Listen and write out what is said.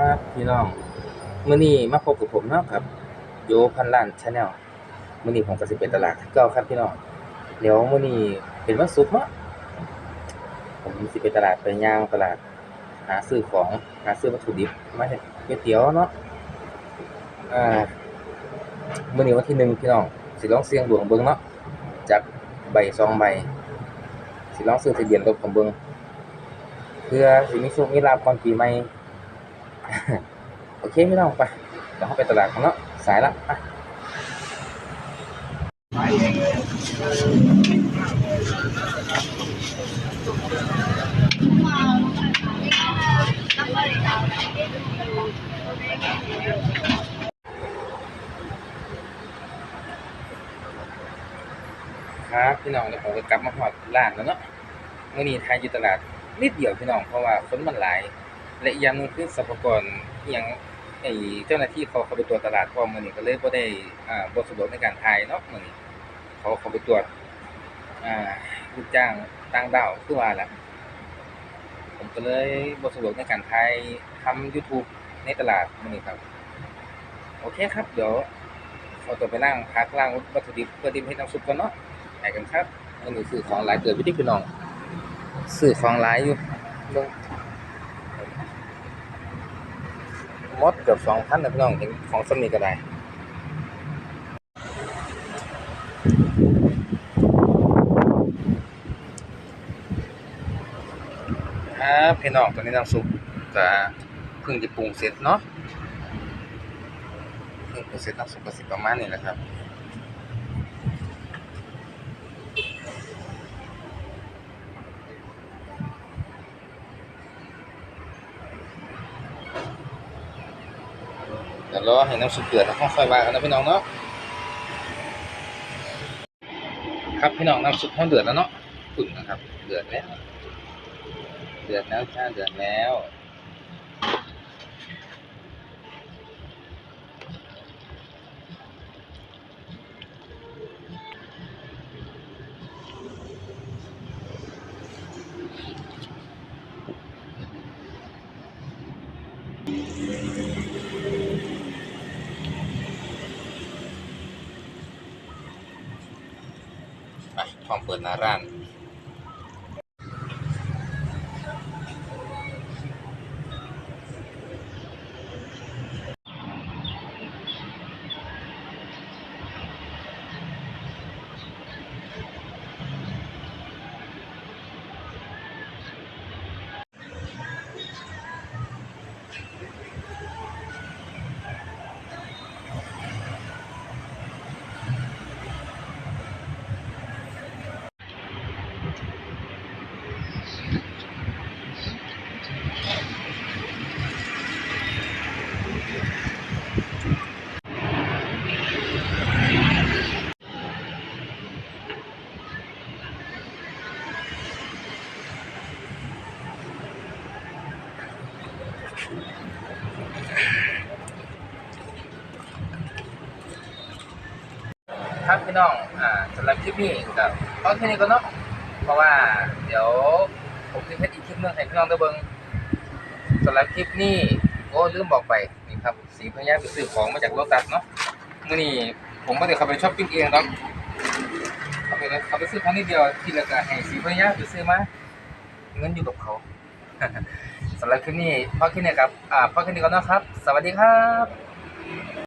ครับพี่น้องมื้อนี้มาพบกับผมเนาะครับ โยพันล้านชาแนลมื้อนี้ผมก็สิไปตลาดเก่าครับพี่น้องเดี๋ยวมื้อนี้เป็นวันศุกร์เนาะผมสิไปตลาดไปย่างตลาด หาซื้อของหาซื้อวัตถุดิบมาเฮ็ดก๋วยเตี๋ยวเนาะอ่ามื้อนี้วันที่หนึ่งพี่น้องสิลองเสี่ยงดวงเบิ่งเนาะจักใบสองใบสิลองซื้อทะเบียนรถผมเบิ่งเพื่อสิมีโชคมีลาภก่อนปีใหม่ โอเคพี่น้องไปเดี๋ยวเราไปตลาดกันเนาะสายละครับพี่น้องเดี๋ยวผมก็กลับมาหอดร้านแล้วเนาะเมื่อนี้ทายอยู่ตลาดนิดเดียวพี่น้องเพราะว่าคนมันหลาย และอีกอย่างนึงคือสรรพากรอย่างไอ้เจ้าหน้าที่เขาเขาไปตรวจตลาดพร้อมมื้อนี้ก็เลยบ่ได้อ่าบ่สะดวกในการทายเนาะมือนี้เขาเขาไปตรวจอ่าลูกจ้างต่างดาวคือว่าแหละผมก็เลยบ่สะดวกในการทายทำ YouTube ในตลาดมือนี้ครับ โอเคครับ เดี๋ยวขอาตัวไปล้างพักล้างวัตถุดิบเพื่อที่จะให้น้ำซุปก่อนเนาะไปกันครับอันนี้ซื้อของหลายเกิดพี่ที่พี่น้องซื้อของหลายอยู่เบิ่งห มดเกือบสองพันนะพี่น้องเห็นของสมีก็ได้ครับพี่น้องตอนนี้น้ำซุปก็เพิ่งจะปรุงเสร็จเนาะเพิ่งปรุงเสร็จน้ำซุปก็สิประมาณนี้แหละครับ ดี๋ยวรอให้น้ำซุปเดือดแล้วค่อยๆว่ากันนะพี่น้องเนาะครับพี่น้องน้ำซุปห้องเดือดแล้วเนาะขุ่นนะครับ เดือดแล้ว เดือดแล้วจ้าเดือดแล้ว ไปพร้อมเปิดหน้าร้าน ครับพี่น้องอ่าสำหรับคลิปนี้ก็ตอนแค่นี้ก็เนาะเพราะว่าเดี๋ยวผมจะเฮ็ดอีกคลิปนึงให้พี่น้องได้เบิ่งสำหรับคลิปนี้โอ้ลืมบอกไปนี่ครับสีพญาไปซื้อของมาจากโลตัสเนาะมื้อนี้ผมบ่ได้เขาไปช้อปปิ้งเองดอกเขาไปเขาไปซื้อครั้งนี้เดียวที่เหลือก็ให้สีพญาไปซื้อมาเงินอยู่กับเขา สำหรับคลิปนี้พ่อคลิปนี้ครับอ่าพ่อคลิปนี้ก่อนนะครับ สวัสดีครับ